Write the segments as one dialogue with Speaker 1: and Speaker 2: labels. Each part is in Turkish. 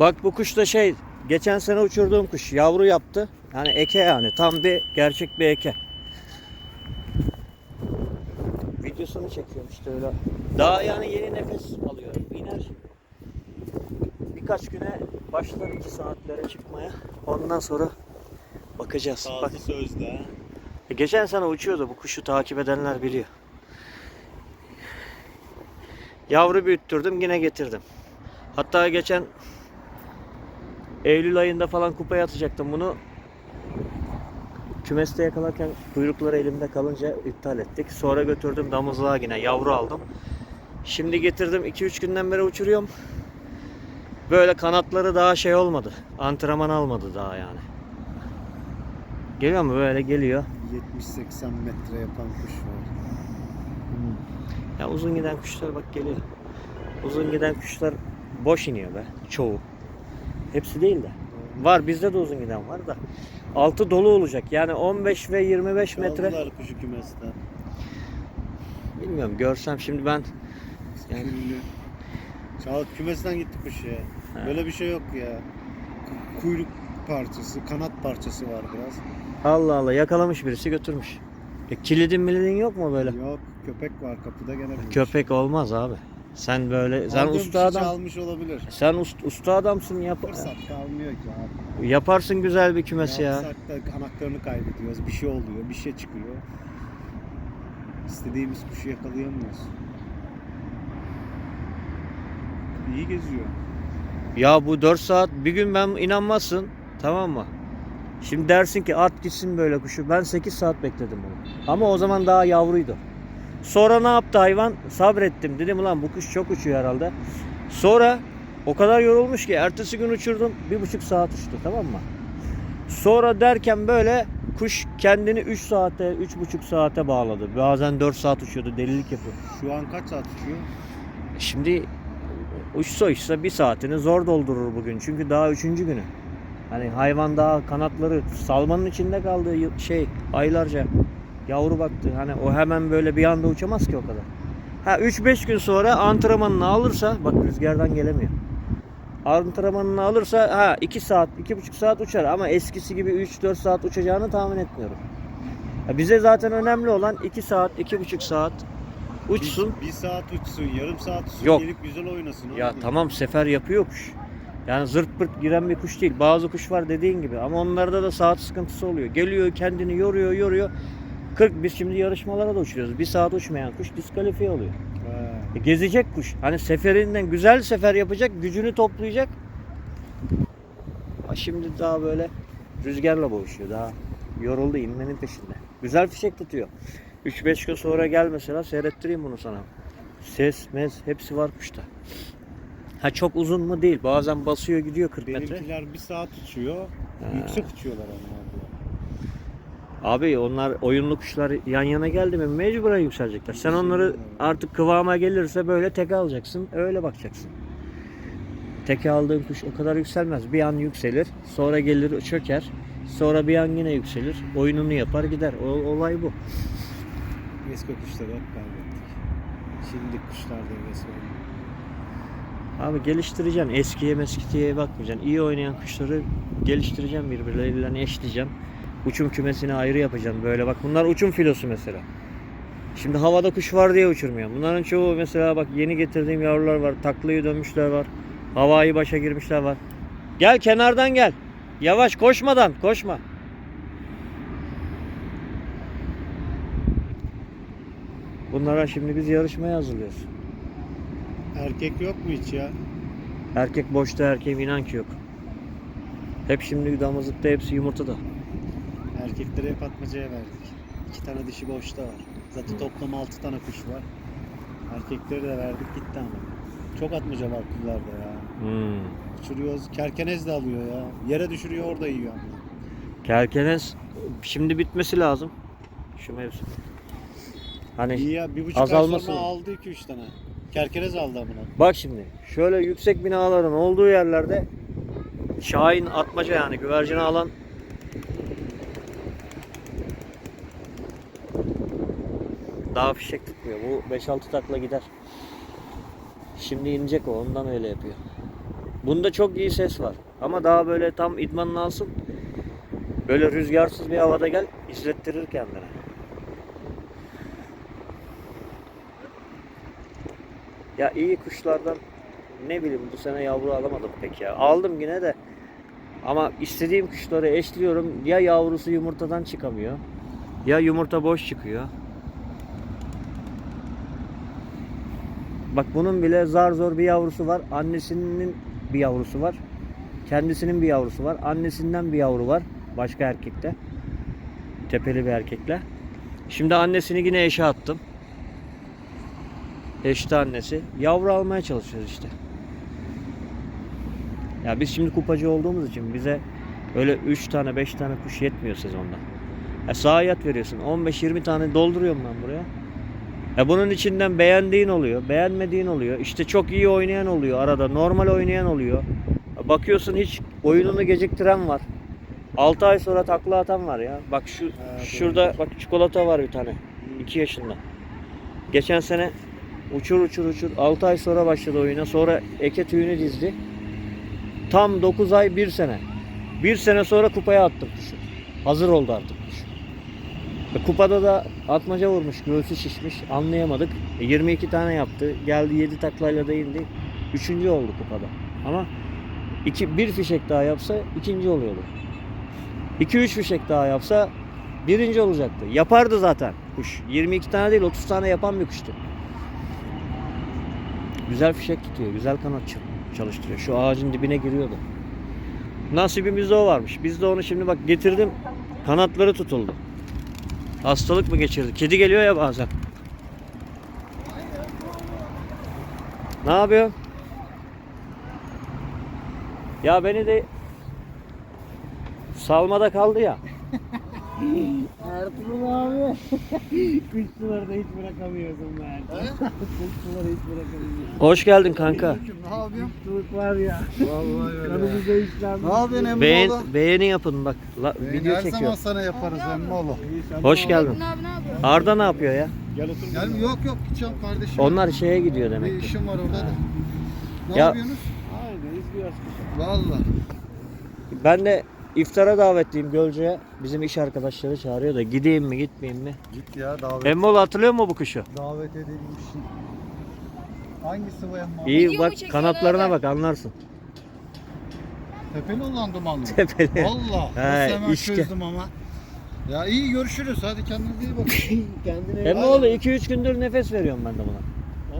Speaker 1: Bak bu kuş da şey geçen sene uçurduğum kuş yavru yaptı. Yani eke yani tam bir gerçek bir eke. Videosunu çekiyorum işte öyle. Daha yani yeni nefes alıyorum. İner. Birkaç güne başlar 2 saatlere çıkmaya. Ondan sonra bakacağız. Bak,
Speaker 2: Sazlı sözde. ha.
Speaker 1: e, geçen sene uçuyordu bu kuşu takip edenler biliyor. Yavru büyüttürdüm yine getirdim. Hatta geçen Eylül ayında falan kupaya atacaktım bunu. Kümeste yakalarken kuyrukları elimde kalınca iptal ettik. Sonra götürdüm damızlığa yine yavru aldım. Şimdi getirdim 2-3 günden beri uçuruyorum. Böyle kanatları daha şey olmadı. Antrenman almadı daha yani. Geliyor mu böyle geliyor.
Speaker 2: 70-80 metre yapan kuş var.
Speaker 1: Ya uzun giden kuşlar bak geliyor. Uzun giden kuşlar boş iniyor be çoğu. Hepsi değil de. Var bizde de uzun giden var da. Altı dolu olacak. Yani 15 ve 25 metre.
Speaker 2: Çaldılar kuşu kümesten.
Speaker 1: Bilmiyorum görsem şimdi ben yani.
Speaker 2: Çal kümesten gitti kuş ya. Böyle bir şey yok ya. Ku- Kuyruk parçası, kanat parçası var biraz.
Speaker 1: Allah Allah yakalamış birisi götürmüş. E, kilidin milidin yok mu böyle?
Speaker 2: Yok köpek var kapıda gene bulmuş.
Speaker 1: Köpek olmaz abi. Sen böyle sen
Speaker 2: Aldığım
Speaker 1: usta adam.
Speaker 2: çalmış olabilir.
Speaker 1: Sen ust- usta adamsın yap.
Speaker 2: Fırsat kalmıyor ki abi.
Speaker 1: Yaparsın güzel bir kümesi ya.
Speaker 2: Yapsak da anahtarını kaybediyoruz. Bir şey oluyor, bir şey çıkıyor. İstediğimiz kuşu yakalayamıyoruz. İyi geziyor.
Speaker 1: Ya bu 4 saat bir gün ben inanmazsın tamam mı? Şimdi dersin ki at gitsin böyle kuşu. Ben 8 saat bekledim bunu. Ama o zaman daha yavruydu. Sonra ne yaptı hayvan? Sabrettim. Dedim ulan bu kuş çok uçuyor herhalde. Sonra o kadar yorulmuş ki ertesi gün uçurdum. Bir buçuk saat uçtu tamam mı? Sonra derken böyle kuş kendini 3 saate, 3,5 saate bağladı. Bazen 4 saat uçuyordu. Delilik yapıyor.
Speaker 2: Şu an kaç saat uçuyor?
Speaker 1: Şimdi uçsa uçsa bir saatini zor doldurur bugün. Çünkü daha üçüncü günü. Hani hayvan daha kanatları salmanın içinde kaldığı yıl- şey aylarca yavru baktı. Hani o hemen böyle bir anda uçamaz ki o kadar. Ha 3-5 gün sonra antrenmanını alırsa bak rüzgardan gelemiyor. Antrenmanını alırsa ha 2 saat, 2,5 saat uçar ama eskisi gibi 3-4 saat uçacağını tahmin etmiyorum. Ya bize zaten önemli olan 2 saat, 2,5 saat uçsun.
Speaker 2: Bir, bir saat uçsun, yarım saat uçsun,
Speaker 1: Yok.
Speaker 2: gelip güzel oynasın.
Speaker 1: Ya
Speaker 2: abi.
Speaker 1: tamam sefer yapıyor kuş. Yani zırt pırt giren bir kuş değil. Bazı kuş var dediğin gibi ama onlarda da saat sıkıntısı oluyor. Geliyor kendini yoruyor yoruyor. 40 biz şimdi yarışmalara da uçuruyoruz. Bir saat uçmayan kuş diskalifiye oluyor.
Speaker 2: Ha.
Speaker 1: E, gezecek kuş. Hani seferinden güzel sefer yapacak, gücünü toplayacak. Ha, şimdi daha böyle rüzgarla boğuşuyor. Daha yoruldu inmenin peşinde. Güzel fişek tutuyor. 3-5 gün sonra gel mesela seyrettireyim bunu sana. Ses, mez hepsi var kuşta. Ha çok uzun mu değil. Bazen basıyor gidiyor 40 metre.
Speaker 2: Benimkiler bir saat uçuyor. Yüksek uçuyorlar onlar.
Speaker 1: Abi onlar oyunlu kuşlar yan yana geldi mi mecburen yükselecekler. Sen onları artık kıvama gelirse böyle teke alacaksın. Öyle bakacaksın. Teke aldığın kuş o kadar yükselmez. Bir an yükselir. Sonra gelir çöker. Sonra bir an yine yükselir. Oyununu yapar gider. O, olay bu.
Speaker 2: Eski kuşları hep kaybettik. Şimdi kuşlar devresi oldu.
Speaker 1: Abi geliştireceksin. Eskiye meskiye bakmayacaksın. İyi oynayan kuşları geliştireceksin birbirleriyle eşleyeceksin. Uçum kümesini ayrı yapacaksın. Böyle bak bunlar uçum filosu mesela. Şimdi havada kuş var diye uçurmuyor. Bunların çoğu mesela bak yeni getirdiğim yavrular var. Taklayı dönmüşler var. Havayı başa girmişler var. Gel kenardan gel. Yavaş koşmadan koşma. Bunlara şimdi biz yarışmaya hazırlıyoruz.
Speaker 2: Erkek yok mu hiç ya?
Speaker 1: Erkek boşta erkeğim inan ki yok. Hep şimdi damızlıkta hepsi yumurtada.
Speaker 2: Erkekleri hep atmacaya verdik. İki tane dişi boşta var. Zaten toplam altı tane kuş var. Erkekleri de verdik gitti ama. Çok atmaca var kullarda ya.
Speaker 1: Hmm.
Speaker 2: Uçuruyoruz. Kerkenez de alıyor ya. Yere düşürüyor orada yiyor. ama.
Speaker 1: Kerkenes şimdi bitmesi lazım. Şu mevsim. Hani
Speaker 2: İyi ya bir buçuk
Speaker 1: Azalması
Speaker 2: ay sonra
Speaker 1: mı?
Speaker 2: aldı iki üç tane. Kerkenez aldı amına.
Speaker 1: bak şimdi şöyle yüksek binaların olduğu yerlerde Şahin atmaca yani güvercini alan daha fişek tutmuyor. Bu 5-6 takla gider. Şimdi inecek o ondan öyle yapıyor. Bunda çok iyi ses var. Ama daha böyle tam idmanını alsın. Böyle rüzgarsız bir havada gel izlettirir kendine. Ya iyi kuşlardan ne bileyim bu sene yavru alamadım pek ya. Aldım yine de ama istediğim kuşları eşliyorum. Ya yavrusu yumurtadan çıkamıyor. Ya yumurta boş çıkıyor. Bak bunun bile zar zor bir yavrusu var. Annesinin bir yavrusu var. Kendisinin bir yavrusu var. Annesinden bir yavru var. Başka erkekte. Tepeli bir erkekle. Şimdi annesini yine eşe attım. Eşte annesi. Yavru almaya çalışıyoruz işte. Ya biz şimdi kupacı olduğumuz için bize öyle 3 tane 5 tane kuş yetmiyor sezonda. Ya sahayat veriyorsun. 15-20 tane dolduruyorum ben buraya. Ya bunun içinden beğendiğin oluyor, beğenmediğin oluyor. İşte çok iyi oynayan oluyor arada, normal oynayan oluyor. Bakıyorsun hiç oyununu geciktiren var. 6 ay sonra takla atan var ya. Bak şu
Speaker 2: doğru.
Speaker 1: şurada bak çikolata var bir tane. 2 yaşında. Geçen sene uçur uçur uçur 6 ay sonra başladı oyuna. Sonra eke tüyünü dizdi. Tam 9 ay 1 sene. 1 sene sonra kupaya attım kuşu. Hazır oldu artık. E, Kupada da atmaca vurmuş, göğsü şişmiş. Anlayamadık. E, 22 tane yaptı. Geldi 7 taklayla da indi. Üçüncü oldu kupada. Ama iki, bir fişek daha yapsa ikinci oluyordu. 2-3 fişek daha yapsa birinci olacaktı. Yapardı zaten kuş. 22 tane değil 30 tane yapan bir kuştu. Güzel fişek tutuyor. Güzel kanat çal- çalıştırıyor. Şu ağacın dibine giriyordu. Nasibimizde o varmış. Biz de onu şimdi bak getirdim. Kanatları tutuldu. Hastalık mı geçirdi? Kedi geliyor ya bazen. Ne yapıyorsun? Ya beni de salmada kaldı ya.
Speaker 2: Ertuğrul abi. Kuşçuları da hiç bırakamıyorsun be Ertuğrul. Kuşçuları hiç bırakamıyorsun.
Speaker 1: Hoş geldin kanka.
Speaker 3: Ne yapıyorsun?
Speaker 2: Kuşçuluk var ya.
Speaker 3: Vallahi öyle.
Speaker 2: Kanımızda işlenmiş.
Speaker 3: Ne yapıyorsun Emmoğlu?
Speaker 1: Beğen, beğeni yapın bak. La,
Speaker 3: Beğeni
Speaker 1: video
Speaker 3: her
Speaker 1: çekiyor.
Speaker 3: zaman sana yaparız Emmoğlu.
Speaker 1: Hoş geldin.
Speaker 4: Abi ne?
Speaker 1: Arda ne yapıyor ya?
Speaker 2: Gel otur.
Speaker 3: Gel yok yok gideceğim kardeşim.
Speaker 1: Onlar şeye gidiyor
Speaker 3: Bir
Speaker 1: demek ki.
Speaker 3: işim var orada da. Ne
Speaker 1: Ya-
Speaker 3: yapıyorsunuz?
Speaker 2: Aynen izliyoruz kuşu.
Speaker 3: Valla.
Speaker 1: Ben de iftara davetliyim Gölce'ye. Bizim iş arkadaşları çağırıyor da gideyim mi gitmeyeyim mi?
Speaker 3: Git ya davet,
Speaker 1: Emmol hatırlıyor mu bu kuşu?
Speaker 3: davet edilmişsin. Hangisi bu Emmoğlu?
Speaker 1: İyi
Speaker 4: Video mu
Speaker 1: bak kanatlarına bak anlarsın.
Speaker 3: Tepeli olan dumanlı.
Speaker 1: Tepeli.
Speaker 3: Valla.
Speaker 1: He,
Speaker 3: hemen
Speaker 1: işke-
Speaker 3: çözdüm ama. Ya iyi görüşürüz. Hadi kendinize iyi bakın.
Speaker 2: Kendine
Speaker 1: Emmoğlu 2-3 gündür nefes veriyorum ben de buna.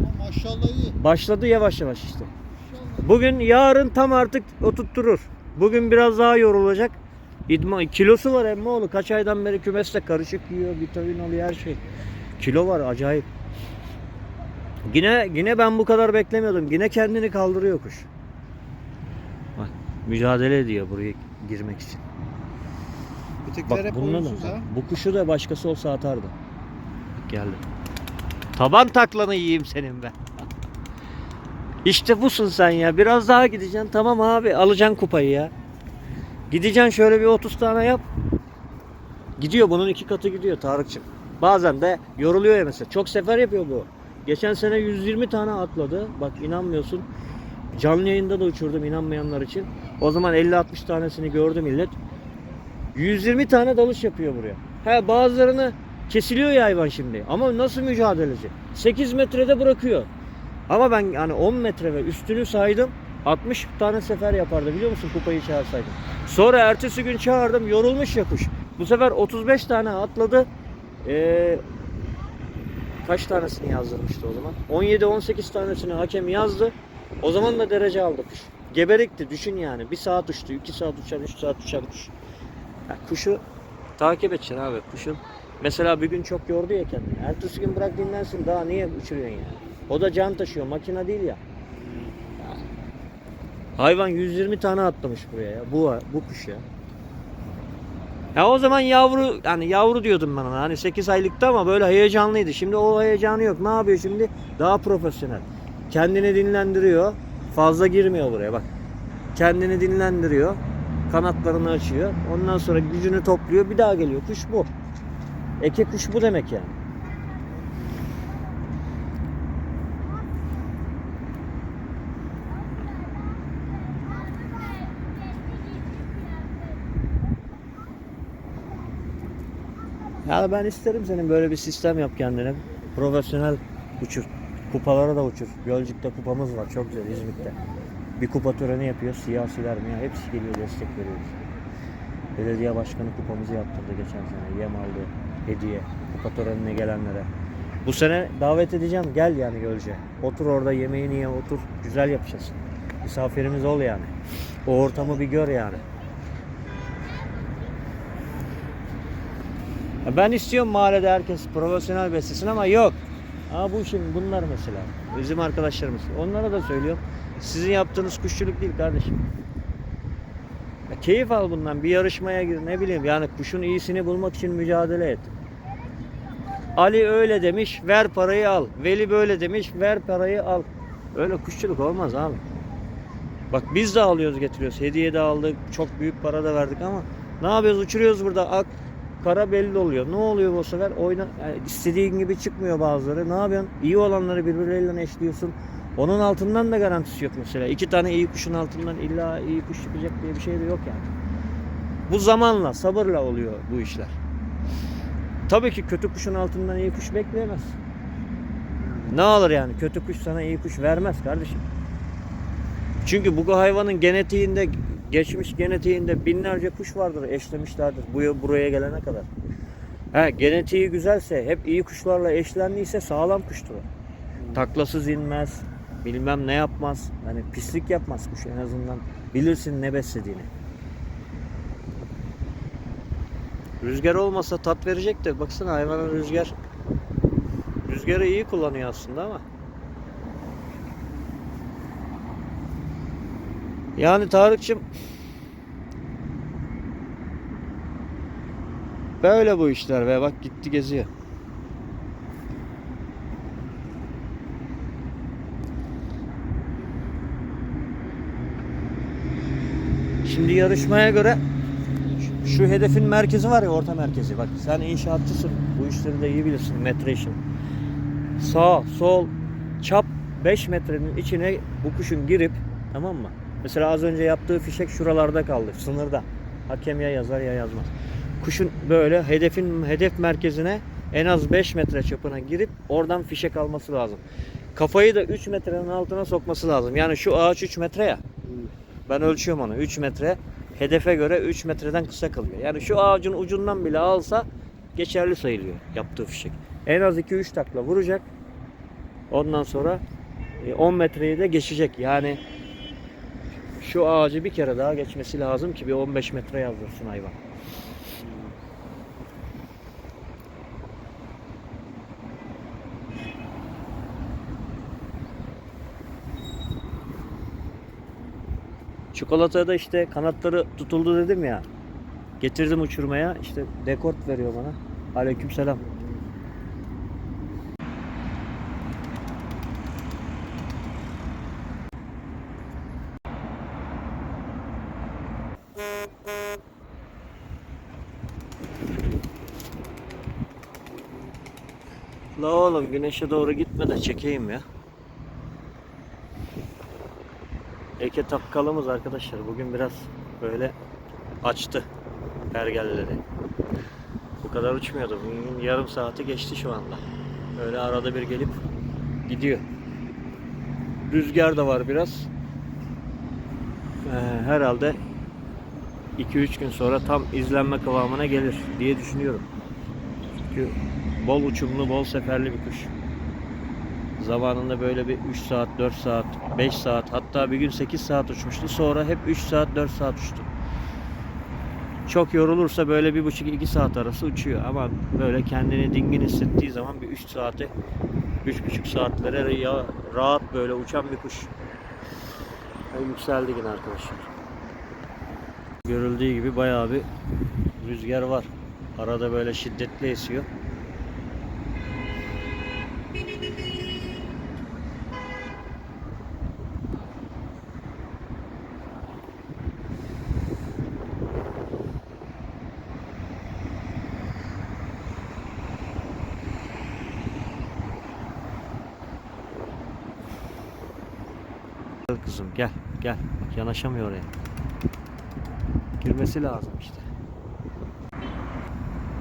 Speaker 3: Valla maşallah iyi.
Speaker 1: Başladı yavaş yavaş işte.
Speaker 3: Maşallah.
Speaker 1: Bugün yarın tam artık oturtturur. Bugün biraz daha yorulacak. İdman kilosu var Emmoğlu. Kaç aydan beri kümeste karışık yiyor, vitamin alıyor her şey. Kilo var acayip. Yine yine ben bu kadar beklemiyordum. Yine kendini kaldırıyor kuş. Bak mücadele ediyor buraya girmek için. Bak bununla da
Speaker 2: ha.
Speaker 1: bu kuşu da başkası olsa atardı. Bak geldi. Taban taklanı yiyeyim senin be. İşte busun sen ya. Biraz daha gideceksin. Tamam abi alacaksın kupayı ya. Gideceksin şöyle bir 30 tane yap. Gidiyor bunun iki katı gidiyor Tarık'cığım. Bazen de yoruluyor ya mesela. Çok sefer yapıyor bu. Geçen sene 120 tane atladı. Bak inanmıyorsun. Canlı yayında da uçurdum inanmayanlar için. O zaman 50-60 tanesini gördü millet. 120 tane dalış yapıyor buraya. He bazılarını kesiliyor ya hayvan şimdi. Ama nasıl mücadeleci? 8 metrede bırakıyor. Ama ben yani 10 metre ve üstünü saydım. 60 tane sefer yapardı biliyor musun kupayı çağırsaydım. Sonra ertesi gün çağırdım yorulmuş ya kuş. Bu sefer 35 tane atladı. Ee, kaç tanesini yazdırmıştı o zaman? 17-18 tanesini hakem yazdı. O zaman da derece aldı kuş. Geberikti düşün yani. 1 saat uçtu, 2 saat uçan, 3 saat uçan kuş. Ya kuşu takip edeceksin abi. Kuşun mesela bir gün çok yordu ya kendini. Ertesi gün bırak dinlensin daha niye uçuruyorsun yani? O da can taşıyor. Makine değil ya. Hayvan 120 tane atlamış buraya ya. Bu bu kuş ya. Ya o zaman yavru yani yavru diyordum ben ona. Hani 8 aylıktı ama böyle heyecanlıydı. Şimdi o heyecanı yok. Ne yapıyor şimdi? Daha profesyonel. Kendini dinlendiriyor. Fazla girmiyor buraya bak. Kendini dinlendiriyor. Kanatlarını açıyor. Ondan sonra gücünü topluyor. Bir daha geliyor. Kuş bu. Eke kuş bu demek yani. Ya ben isterim senin böyle bir sistem yap kendine. Profesyonel uçur. Kupalara da uçur. Gölcük'te kupamız var çok güzel İzmit'te. Bir kupa töreni yapıyor. Siyasiler mi ya hepsi geliyor destek veriyor. bize. Belediye başkanı kupamızı yaptırdı geçen sene. Yem aldı. Hediye. Kupa törenine gelenlere. Bu sene davet edeceğim. Gel yani Gölce. Otur orada yemeğini ye otur. Güzel yapacağız. Misafirimiz ol yani. O ortamı bir gör yani. Ben istiyorum mahallede herkes profesyonel beslesin ama yok. Aa bu şimdi bunlar mesela. Bizim arkadaşlarımız. Onlara da söylüyorum. Sizin yaptığınız kuşçuluk değil kardeşim. Ya keyif al bundan. Bir yarışmaya gir. Ne bileyim yani kuşun iyisini bulmak için mücadele et. Ali öyle demiş. Ver parayı al. Veli böyle demiş. Ver parayı al. Öyle kuşçuluk olmaz abi. Bak biz de alıyoruz getiriyoruz. Hediye de aldık. Çok büyük para da verdik ama ne yapıyoruz? Uçuruyoruz burada. Ak, kara belli oluyor. Ne oluyor bu sefer? Oyna, istediğin gibi çıkmıyor bazıları. Ne yapıyorsun? İyi olanları birbirleriyle eşliyorsun. Onun altından da garantisi yok mesela. İki tane iyi kuşun altından illa iyi kuş çıkacak diye bir şey de yok yani. Bu zamanla, sabırla oluyor bu işler. Tabii ki kötü kuşun altından iyi kuş bekleyemez. Ne alır yani? Kötü kuş sana iyi kuş vermez kardeşim. Çünkü bu hayvanın genetiğinde, geçmiş genetiğinde binlerce kuş vardır, eşlemişlerdir bu buraya gelene kadar. Ha, genetiği güzelse, hep iyi kuşlarla eşlendiyse sağlam kuştur o. Taklasız inmez, bilmem ne yapmaz. Hani pislik yapmaz kuş en azından. Bilirsin ne beslediğini. Rüzgar olmasa tat verecek de baksana hayvanın rüzgar rüzgarı iyi kullanıyor aslında ama. Yani Tarık'cığım böyle bu işler ve bak gitti geziyor. Şimdi yarışmaya göre şu- hedefin merkezi var ya orta merkezi bak sen inşaatçısın bu işleri de iyi bilirsin metre işini. Sağ sol çap 5 metrenin içine bu kuşun girip tamam mı? Mesela az önce yaptığı fişek şuralarda kaldı sınırda. Hakem ya yazar ya yazmaz. Kuşun böyle hedefin hedef merkezine en az 5 metre çapına girip oradan fişek alması lazım. Kafayı da 3 metrenin altına sokması lazım. Yani şu ağaç 3 metre ya. Ben ölçüyorum onu. 3 metre. Hedefe göre 3 metreden kısa kalıyor. Yani şu ağacın ucundan bile alsa geçerli sayılıyor yaptığı fişek. En az 2-3 takla vuracak. Ondan sonra e, 10 metreyi de geçecek. Yani şu ağacı bir kere daha geçmesi lazım ki bir 15 metre yazdırsın hayvan. Çikolataya da işte kanatları tutuldu dedim ya. Getirdim uçurmaya. işte dekort veriyor bana. Aleykümselam. La güneşe doğru gitme de çekeyim ya. Eke takkalımız arkadaşlar bugün biraz böyle açtı pergelleri. Bu kadar uçmuyordu. Bugün yarım saati geçti şu anda. Böyle arada bir gelip gidiyor. Rüzgar da var biraz. Ee, herhalde 2-3 gün sonra tam izlenme kıvamına gelir diye düşünüyorum. Çünkü bol uçumlu, bol seferli bir kuş. Zamanında böyle bir 3 saat, 4 saat, 5 saat hatta bir gün 8 saat uçmuştu. Sonra hep 3 saat, 4 saat uçtu. Çok yorulursa böyle 1,5-2 saat arası uçuyor. Ama böyle kendini dingin hissettiği zaman bir 3 saate, 3,5 saatlere rahat böyle uçan bir kuş. Ve yükseldi yine arkadaşlar. Görüldüğü gibi bayağı bir rüzgar var. Arada böyle şiddetli esiyor. Kızım gel gel. Bak yanaşamıyor oraya. Girmesi lazım işte.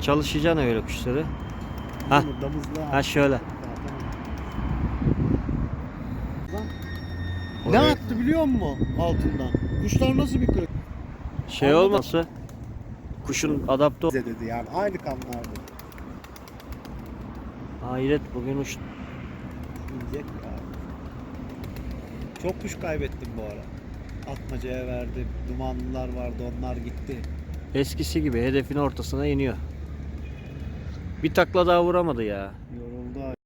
Speaker 1: Çalışacaksın öyle kuşları. Ha. Ha şöyle.
Speaker 2: Ne
Speaker 1: Oraya-
Speaker 2: attı biliyor musun altından? Kuşlar nasıl bir kırık?
Speaker 1: Şey
Speaker 2: Anladım.
Speaker 1: kuşun adapte ol.
Speaker 2: Bize dedi yani aynı kanlardı.
Speaker 1: Hayret bugün uç.
Speaker 2: İnecek ya. Çok kuş kaybettim bu ara. Atmacaya verdim. Dumanlılar vardı onlar gitti.
Speaker 1: Eskisi gibi hedefin ortasına iniyor. Bir takla daha vuramadı ya.